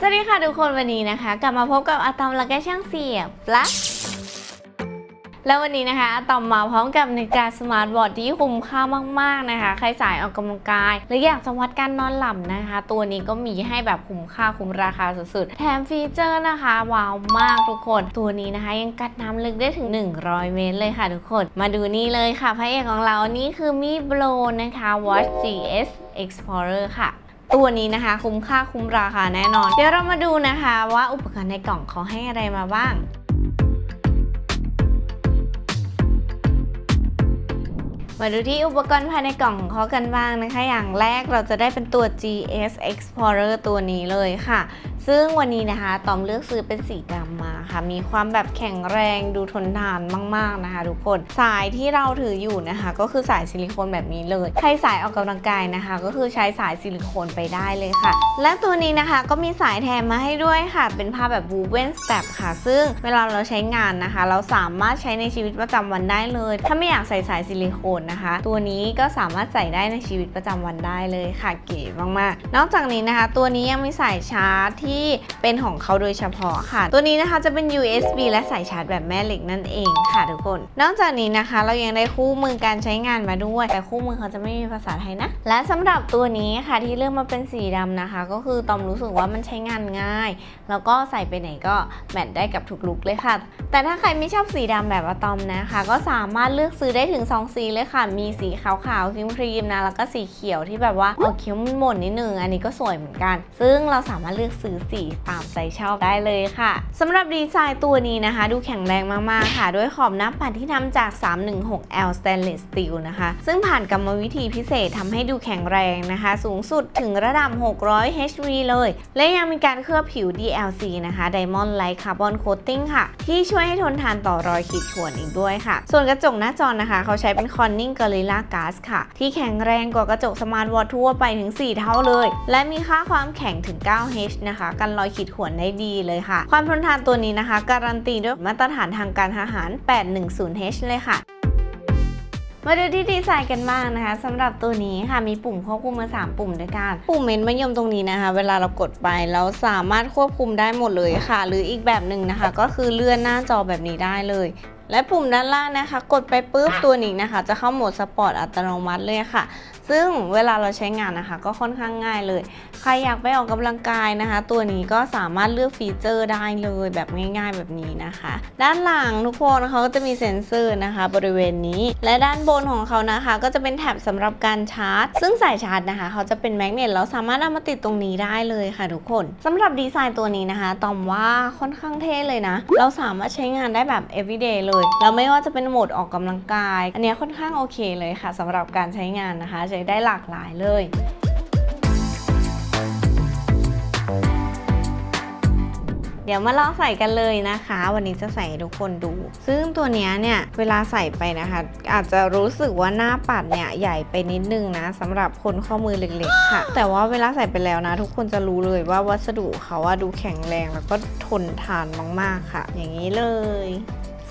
สวัสดีค่ะทุกคนวันนี้นะคะ กลับมาพบกับอะตอมและแกช่างเสียบละแล้ววันนี้นะคะอะตอมมาพร้อมกับนาฬิกาสมาร์ทวอทที่คุ้มค่ามากๆนะคะ ใครสายออกกำลังกายหรืออยากจะวัดการนอนหลับนะคะ ตัวนี้ก็มีให้แบบคุ้มค่าคุ้มราคาสุดๆ แถมฟีเจอร์นะคะว้าวมากทุกคน ตัวนี้นะคะ ยังกัดน้ำลึกได้ถึง 100 เมตรเลยค่ะทุกคน มาดูนี่เลยค่ะพระเอกของเรานี่คือมีโบรนะคะ Watch GS Explorer ค่ะ ตัวนี้นะคะ คุ้มค่าคุ้มราคาแน่นอน เดี๋ยวเรามาดูนะคะว่าอุปกรณ์ในกล่องเขาให้อะไรมาบ้างมาดูที่อุปกรณ์ภายในกล่องของเขากันบ้างนะคะ อย่างแรกเราจะได้เป็นตัว GS Explorer ตัวนี้เลยค่ะ ซึ่งวันนี้นะคะตอมเลือกซื้อเป็นสีดำมาค่ะ มีความแบบแข็งแรงดูทนทานมาก ๆนะคะ ทุกคน สายที่เราถืออยู่นะคะ ก็คือสายซิลิโคนแบบนี้เลย ใครสายออกกำลังกายนะคะ ก็คือใช้สายซิลิโคนไปได้เลยค่ะ และตัวนี้นะคะก็มีสายแถมมาให้ด้วยค่ะ เป็นผ้าแบบ woven strap ค่ะ ซึ่งเวลาเราใช้งานนะคะ เราสามารถใช้ในชีวิตประจำวันได้เลย ถ้าไม่อยากใส่สายซิลิโคนนะคะ ตัวนี้ก็สามารถใส่ได้ในชีวิตประจำวันได้เลยค่ะ เก๋มากๆ นอกจากนี้นะคะ ตัวนี้ยังมีสายชาร์จที่เป็นของเขาโดยเฉพาะค่ะ ตัวนี้นะคะจะเป็น USB และสายชาร์จแบบแม่เหล็กนั่นเองค่ะทุกคน นอกจากนี้นะคะ เรายังได้คู่มือการใช้งานมาด้วย แต่คู่มือเขาจะไม่มีภาษาไทยนะ และสำหรับตัวนี้ค่ะที่เลือกมาเป็นสีดำนะคะ ก็คือตอมรู้สึกว่ามันใช้งานง่าย แล้วก็ใส่ไปไหนก็แมทได้กับทุกลุกเลยค่ะ แต่ถ้าใครไม่ชอบสีดำแบบอะตอมนะคะ ก็สามารถเลือกซื้อได้ถึง 2 สีเลยค่ะ มีสีขาวๆครีมครีมนะแล้วก็สีเขียวที่แบบว่าออกเขียวมันหม่นนิดนึงอันนี้ก็สวยเหมือนกัน ซึ่งเราสามารถเลือกซื้อสีตามใจชอบได้เลยค่ะสำหรับดีไซน์ตัวนี้นะคะ ดูแข็งแรงมาก ๆ ค่ะ ด้วยขอบหน้าปัดที่ทำจาก 316L Stainless Steel นะคะ ซึ่งผ่านกรรมวิธีพิเศษทำให้ดูแข็งแรงนะคะ สูงสุดถึงระดับ 600 HV เลย และยังมีการเคลือบผิว DLC นะคะ Diamond Light Carbon Coating ค่ะ ที่ช่วยให้ทนทานต่อรอยขีดข่วนอีกด้วยค่ะ ส่วนกระจกหน้าจอนะคะ เขาใช้เป็น Corning Gorilla Glass ค่ะ ที่แข็งแรงกว่ากระจกสมาร์ทวอททั่วไปถึง 4 เท่าเลย และมีค่าความแข็งถึง 9H นะคะกันรอยขีดข่วนได้ดีเลยค่ะ ความทนทานตัวนี้นะคะ การันตีด้วยมาตรฐานทางการทหาร 810H เลยค่ะมาดูที่ดีไซน์กันบ้างนะคะสำหรับตัวนี้ค่ะมีปุ่มควบคุมมา 3 ปุ่มด้วยกันปุ่มเมนมะยมตรงนี้นะคะ เวลาเรากดไปเราสามารถควบคุมได้หมดเลยค่ะ หรืออีกแบบหนึ่งนะคะ ก็คือเลื่อนหน้าจอแบบนี้ได้เลย และปุ่มด้านล่างนะคะ กดไปปุ๊บตัวนี้นะคะ จะเข้าโหมดสปอร์ตอัตโนมัติเลยค่ะ ซึ่งเวลาเราใช้งานนะคะ ก็ค่อนข้างง่ายเลย ใครอยากไปออกกำลังกายนะคะ ตัวนี้ก็สามารถเลือกฟีเจอร์ได้เลยแบบง่าย ๆ แบบนี้นะคะ ด้านหลังทุกคนเขาก็จะมีเซ็นเซอร์นะคะ บริเวณนี้ และด้านบนของเขานะคะ ก็จะเป็นแถบสำหรับการชาร์จ ซึ่งสายชาร์จนะคะ เขาจะเป็นแมกเนตแล้วสามารถเอามาติดตรงนี้ได้เลยค่ะทุกคนสำหรับดีไซน์ตัวนี้นะคะตอมว่าค่อนข้างเท่เลยนะ เราสามารถใช้งานได้แบบ everyday เลย แล้วไม่ว่าจะเป็นโหมดออกกำลังกาย อันนี้ค่อนข้างโอเคเลยค่ะสำหรับการใช้งานนะคะใช้ได้หลากหลายเลยเดี๋ยวมาลองใส่กันเลยนะคะ วันนี้จะใส่ให้ทุกคนดู ซึ่งตัวนี้เนี่ยเวลาใส่ไปนะคะ อาจจะรู้สึกว่าหน้าปัดเนี่ยใหญ่ไปนิดนึงนะสำหรับคนข้อมือเล็กๆค่ะ แต่ว่าเวลาใส่ไปแล้วนะ ทุกคนจะรู้เลยว่าวัสดุเขาว่าดูแข็งแรงแล้วก็ทนทานมากๆค่ะ อย่างนี้เลย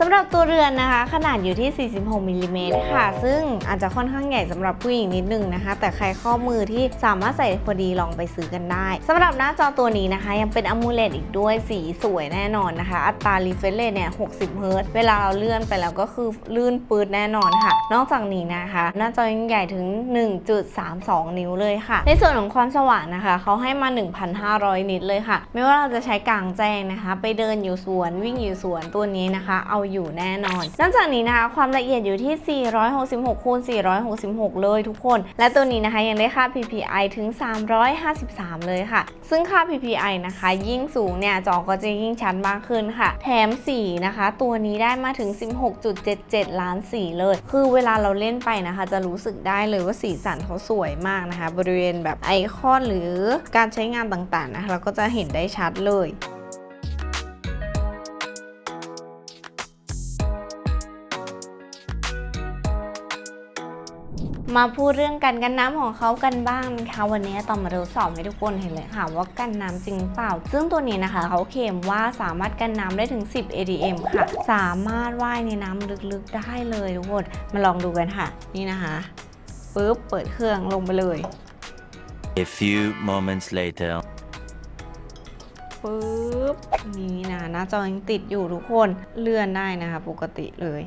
สำหรับตัวเรือนนะคะ ขนาดอยู่ที่ 46มิลลิเมตรค่ะ ซึ่งอาจจะค่อนข้างใหญ่สำหรับผู้หญิงนิดนึงนะคะ แต่ใครข้อมือที่สามารถใส่พอดีลองไปซื้อกันได้สำหรับหน้าจอตัวนี้นะคะ ยังเป็น AMOLED อีกด้วยสีสวยแน่นอนนะคะ อัตรา refresh rate เนี่ย 60 เฮิรตซ์เวลาเราเลื่อนไปแล้วก็คือลื่นปืดแน่นอนค่ะ นอกจากนี้นะคะ หน้าจอยังใหญ่ถึง 1.32 นิ้วเลยค่ะ ในส่วนของความสว่างนะคะเขาให้มา 1,500 นิตเลยค่ะ ไม่ว่าเราจะใช้กลางแจ้งนะคะ ไปเดินอยู่สวนวิ่งอยู่สวนตัวนี้นะคะ เอาอยู่แน่นอน นอกจากนี้นะคะ ความละเอียดอยู่ที่ 466คูณ466 เลยทุกคน และตัวนี้นะคะยังได้ค่า PPI ถึง 353 เลยค่ะ ซึ่งค่า PPI นะคะ ยิ่งสูงเนี่ยจอก็จะยิ่งชัดมากขึ้นค่ะ แถมสีนะคะ ตัวนี้ได้มาถึง 16.77 ล้านสีเลย คือเวลาเราเล่นไปนะคะ จะรู้สึกได้เลยว่าสีสันเขาสวยมากนะคะ บริเวณแบบไอคอนหรือการใช้งานต่างๆนะคะเราก็จะเห็นได้ชัดเลย มาพูดเรื่องกันกันน้ำของเขากันบ้างนะคะวันนี้ต้องมาทดสอบให้ทุกคนเห็นเลยค่ะว่ากันน้ำจริงเปล่า ซึ่งตัวนี้นะคะเขาเคลมว่าสามารถกันน้ำได้ถึง 10 ADM ค่ะ สามารถว่ายในน้ำลึกๆได้เลยทุกคนมาลองดูกันค่ะ นี่นะคะปุ๊บเปิดเครื่องลงไปเลย A few moments later. ปึ๊บนี่นะหน้าจอยังติดอยู่ทุกคนเลื่อนได้นะคะ ปกติเลย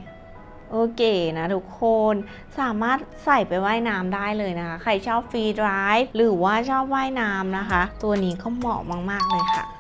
โอเคนะทุกคนสามารถใส่ไปว่ายน้ำได้เลยนะคะ ใครชอบฟรีไดรฟ์หรือว่าชอบว่ายน้ำนะคะ ตัวนี้ก็เหมาะมาก ๆ เลยค่ะ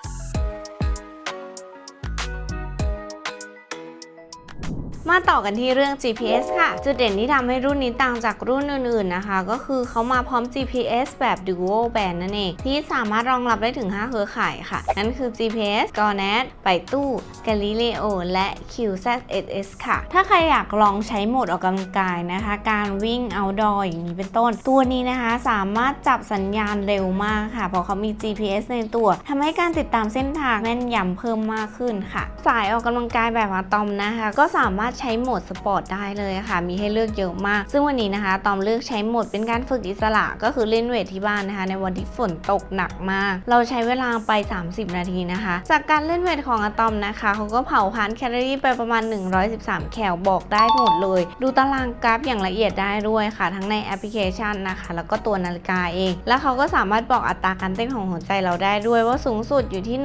มาต่อกันที่เรื่อง GPS ค่ะ จุดเด่นที่ทำให้รุ่นนี้ต่างจากรุ่นอื่นๆนะคะ ก็คือเขามาพร้อม GPS แบบ Dual Band นั่นเอง ที่สามารถรองรับได้ถึง 5 เครือข่ายค่ะ นั่นคือ GPS, GONAT ไปตู้ Galileo และ QZSS ค่ะ ถ้าใครอยากลองใช้โหมดออกกำลังกายนะคะ การวิ่ง outdoor อย่างนี้เป็นต้น ตัวนี้นะคะสามารถจับสัญญาณเร็วมากค่ะ เพราะเขามี GPS ในตัวทำให้การติดตามเส้นทางแม่นยำเพิ่มมากขึ้นค่ะ สายออกกำลังกายแบบอะตอมนะคะ ก็สามารถใช้โหมดสปอร์ตได้เลยค่ะ มีให้เลือกเยอะมาก ซึ่งวันนี้นะคะ ตอมเลือกใช้โหมดเป็นการฝึกอิสระ ก็คือเล่นเวทที่บ้านนะคะ ในวันที่ฝนตกหนักมาก เราใช้เวลาไป 30 นาทีนะคะ จากการเล่นเวทของอะตอมนะคะเขาก็เผาพันแคลอรี่ไปประมาณ 113 แคลบอกได้หมดเลย ดูตารางกราฟอย่างละเอียดได้ด้วยค่ะ ทั้งในแอปพลิเคชันนะคะ แล้วก็ตัวนาฬิกาเอง แล้วเขาก็สามารถบอกอัตราการเต้นของหัวใจเราได้ด้วยว่าสูงสุดอยู่ที่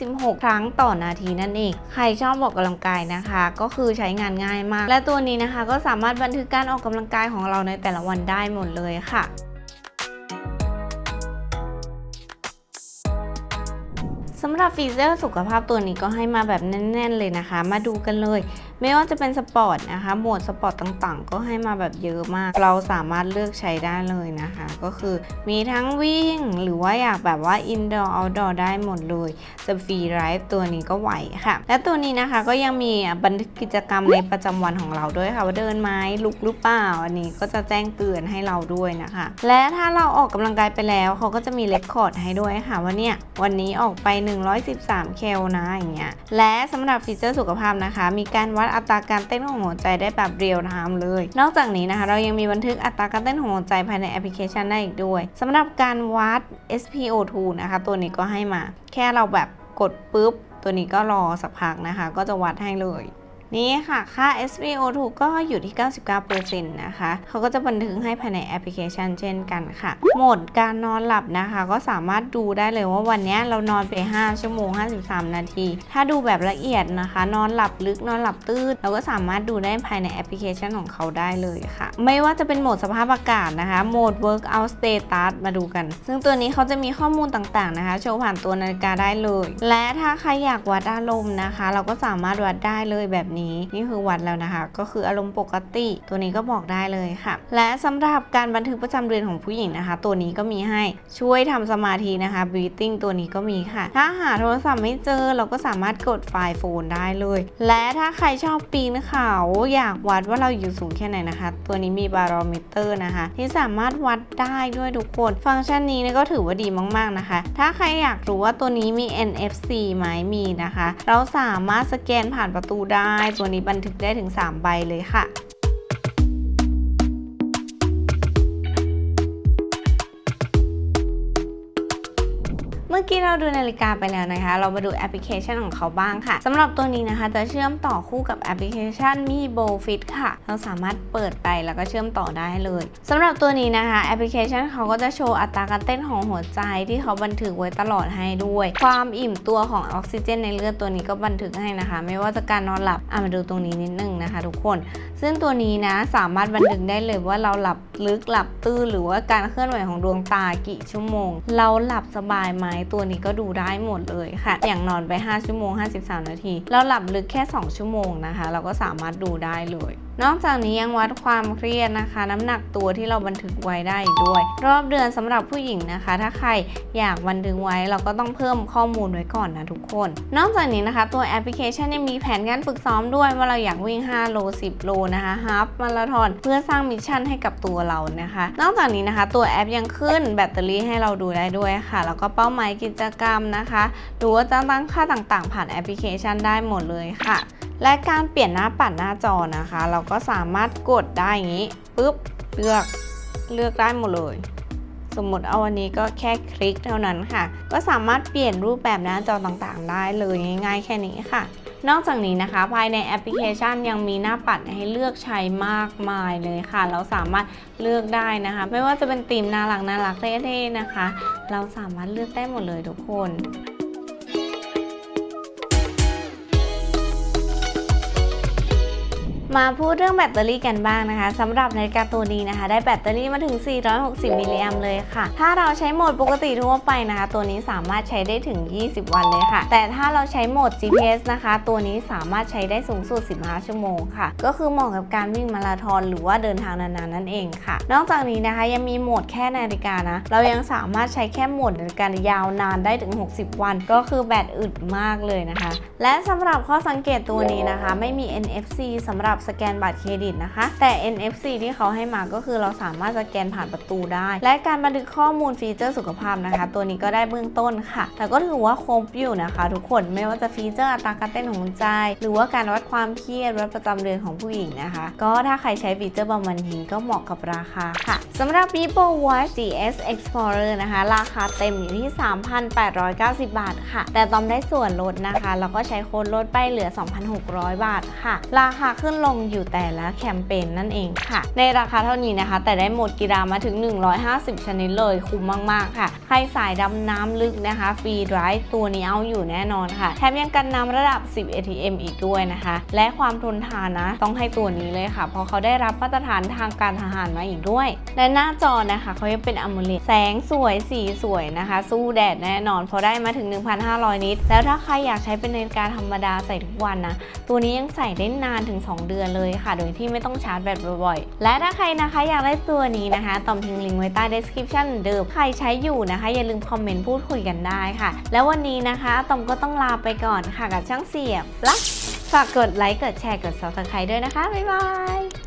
126 ครั้งต่อนาทีนั่นเอง ใครชอบบอกกำลังกายนะคะ ก็คือใช้งานง่ายมาก และตัวนี้นะคะก็สามารถบันทึกการออกกำลังกายของเราในแต่ละวันได้หมดเลยค่ะ สำหรับฟีเจอร์สุขภาพตัวนี้ก็ให้มาแบบแน่น ๆ เลยนะคะ มาดูกันเลย ไม่ว่าจะเป็นสปอร์ตนะคะ โหมดสปอร์ตต่างๆ ก็ให้มาแบบเยอะมาก เราสามารถเลือกใช้ได้เลยนะคะ ก็คือมีทั้งวิ่งหรือว่าอยากแบบว่า indoor outdoor ได้หมดเลย จะฟรีไรฟ์ตัวนี้ก็ไหวค่ะ และตัวนี้นะคะก็ยังมีบันทึกกิจกรรมในประจำวันของเราด้วยค่ะ ว่าเดินไหมลุกหรือเปล่า อันนี้ก็จะแจ้งเตือนให้เราด้วยนะคะ และถ้าเราออกกำลังกายไปแล้วเขาก็จะมีเลคคอร์ดให้ด้วยค่ะว่าเนี่ยวันนี้ออกไป113แคลนะอย่างเงี้ยและสำหรับฟีเจอร์สุขภาพนะคะ มีการวัดอัตราการเต้นของหัวใจได้แบบเรียลไทม์เลย นอกจากนี้นะคะ เรายังมีบันทึกอัตราการเต้นของหัวใจภายในแอปพลิเคชันได้อีกด้วยสำหรับการวัด SpO2 นะคะ ตัวนี้ก็ให้มา แค่เราแบบกดปุ๊บ ตัวนี้ก็รอสักพักนะคะ ก็จะวัดให้เลย นี่ค่ะ ค่า SpO2 ก็อยู่ที่ 99%นะคะเขาก็จะบันทึกให้ภายในแอปพลิเคชันเช่นกันค่ะ โหมดการนอนหลับนะคะ ก็สามารถดูได้เลยว่าวันนี้เรานอนไป 5 ชั่วโมง 53 นาที ถ้าดูแบบละเอียดนะคะ นอนหลับลึกนอนหลับตื้นเราก็สามารถดูได้ภายในแอปพลิเคชันของเขาได้เลยค่ะ ไม่ว่าจะเป็นโหมดสภาพอากาศนะคะ โหมด workout status มาดูกัน ซึ่งตัวนี้เขาจะมีข้อมูลต่างๆนะคะ โชว์ผ่านตัวนาฬิกาได้เลย และถ้าใครอยากวัดอารมณ์นะคะ เราก็สามารถวัดได้เลยแบบนี้นี่คือวัดแล้วนะคะ ก็คืออารมณ์ปกติ ตัวนี้ก็บอกได้เลยค่ะ และสำหรับการบันทึกประจำเดือนของผู้หญิงนะคะ ตัวนี้ก็มีให้ช่วยทำสมาธินะคะ breathing ตัวนี้ก็มีค่ะ ถ้าหาโทรศัพท์ไม่เจอเราก็สามารถกดไฟล์โฟนได้เลย และถ้าใครชอบปีนเขาอยากวัดว่าเราอยู่สูงแค่ไหนนะคะ ตัวนี้มีบารอมิเตอร์นะคะ ที่สามารถวัดได้ด้วยทุกคน ฟังก์ชันนี้ก็ถือว่าดีมาก ๆนะคะ ถ้าใครอยากรู้ว่าตัวนี้มี NFC ไหมมีนะคะ เราสามารถสแกนผ่านประตูได้ตัวนี้บันทึกได้ถึง 3 ใบเลยค่ะ เมื่อกี้เราดูนาฬิกาไปแล้วนะคะ เรามาดูแอปพลิเคชันของเขาบ้างค่ะสำหรับตัวนี้นะคะจะเชื่อมต่อคู่กับแอปพลิเคชันมีโบฟิตค่ะ เราสามารถเปิดไปแล้วก็เชื่อมต่อได้เลยสำหรับตัวนี้นะคะแอปพลิเคชันเขาก็จะโชว์อัตราการเต้นของหัวใจที่เขาบันทึกไว้ตลอดให้ด้วย ความอิ่มตัวของออกซิเจนในเลือดตัวนี้ก็บันทึกให้นะคะ ไม่ว่าจะการนอนหลับอะมาดูตรงนี้นิดนึงนะคะ ทุกคน ซึ่งตัวนี้นะสามารถบันทึกได้เลยว่าเราหลับลึกหลับตื้นหรือว่าการเคลื่อนไหวของดวงตากี่ชั่วโมง เราหลับสบายไหมตัวนี้ก็ดูได้หมดเลยค่ะ อย่างนอนไป 5 ชั่วโมง 53 นาทีเราหลับลึกแค่ 2 ชั่วโมงนะคะ เราก็สามารถดูได้เลยนอกจากนี้ยังวัดความเครียดนะคะ น้ำหนักตัวที่เราบันทึกไว้ได้อีกด้วย รอบเดือนสำหรับผู้หญิงนะคะ ถ้าใครอยากบันทึกไว้เราก็ต้องเพิ่มข้อมูลไว้ก่อนนะทุกคน นอกจากนี้นะคะตัวแอปพลิเคชันยังมีแผนการฝึกซ้อมด้วยว่าเราอยากวิ่ง 5 โล 10 โลนะคะฮาฟมาราธอนเพื่อสร้างมิชชั่นให้กับตัวเรานะคะ นอกจากนี้นะคะตัวแอปยังขึ้นแบตเตอรี่ให้เราดูได้ด้วยค่ะแล้วก็เป้าหมายกิจกรรมนะคะหรือว่าจะตั้งค่าต่างๆ ผ่านแอปพลิเคชันได้หมดเลยค่ะ และการเปลี่ยนหน้าปัดหน้าจอนะคะ เราก็สามารถกดได้อย่างนี้ปุ๊บเลือกเลือกได้หมดเลย สมมติเอาวันนี้ก็แค่คลิกเท่านั้นค่ะ ก็สามารถเปลี่ยนรูปแบบหน้าจอต่างๆ ได้เลยง่ายๆ แค่นี้ค่ะนอกจากนี้นะคะ ภายในแอปพลิเคชันยังมีหน้าปัดให้เลือกใช้มากมายเลยค่ะ เราสามารถเลือกได้นะคะ ไม่ว่าจะเป็นธีมน่ารักน่ารักเท่ๆนะคะ เราสามารถเลือกได้หมดเลยทุกคน มาพูดเรื่องแบตเตอรี่กันบ้างนะคะสำหรับนาฬิกาตัวนี้นะคะ ได้แบตเตอรี่มาถึง 460 มิลลิแอมเลยค่ะ ถ้าเราใช้โหมดปกติทั่วไปนะคะ ตัวนี้สามารถใช้ได้ถึง 20 วันเลยค่ะ แต่ถ้าเราใช้โหมด GPS นะคะ ตัวนี้สามารถใช้ได้สูงสุด 15 ชั่วโมงค่ะ ก็คือเหมาะกับการวิ่งมาราธอนหรือว่าเดินทางนานๆนั่นเองค่ะ นอกจากนี้นะคะยังมีโหมดแค่นาฬิกานะ เรายังสามารถใช้แค่โหมดนาฬิกายาวนานได้ถึง 60 วัน ก็คือแบตอึดมากเลยนะคะ และสำหรับข้อสังเกตตัวนี้นะคะ ไม่มี NFC สำหรับสแกนบัตรเครดิตนะคะ แต่ NFC ที่เขาให้มาก็คือเราสามารถสแกนผ่านประตูได้ และการบันทึกข้อมูลฟีเจอร์สุขภาพนะคะ ตัวนี้ก็ได้เบื้องต้นค่ะ แต่ก็ถือว่าครบอยู่นะคะ ทุกคนไม่ว่าจะฟีเจอร์อัตราการเต้นของหัวใจ หรือว่าการวัดความเครียดวัดประจำเดือนของผู้หญิงนะคะ ก็ถ้าใครใช้ฟีเจอร์ประมาณนี้ก็เหมาะกับราคาค่ะสำหรับ Vivo Watch GS Explorer นะคะ ราคาเต็มอยู่ที่ 3,890 บาทค่ะ แต่ตอมได้ส่วนลดนะคะ แล้วก็ใช้โค้ดลดไปเหลือ 2,600 บาทค่ะ ราคาขึ้นลงอยู่แต่ละแคมเปญนั่นเองค่ะ ในราคาเท่านี้นะคะ แต่ได้หมดกีฬามาถึง 150 ชนิดเลยคุ้มมาก ๆ ค่ะ ใครสายดำน้ำลึกนะคะ ฟรีไรท์ตัวนี้เอาอยู่แน่นอนค่ะ แถมยังกันน้ำระดับ 10 ATM อีกด้วยนะคะ และความทนทานนะ ต้องให้ตัวนี้เลยค่ะ เพราะเขาได้รับมาตรฐานทางการทหารมาอีกด้วย และหน้าจอนะคะเขายังเป็นอ m ม l e d แสงสวยสีสวยนะคะ สู้แดดแน่นอนเพราะได้มาถึง 1,500 นิตแล้วถ้าใครอยากใช้เป็นนาฬิกาธรรมดาใส่ทุกวันนะตัวนี้ยังใส่ได้นานถึง 2 เดือนเลยค่ะ โดยที่ไม่ต้องชาร์จแบตบ่อยๆ และถ้าใครนะคะอยากได้ตัวนี้นะคะตอมทิ้งลิงก์ไว้ใต้ description เหมือนเดิม ใครใช้อยู่นะคะ อย่าลืมคอมเมนต์พูดคุยกันได้ค่ะ แล้ววันนี้นะคะตอมก็ต้องลาไปก่อนค่ะกับช่างเสียบลักฝากกดไลค์กดแชร์กด subscribe ด้วยนะคะ บ๊ายบาย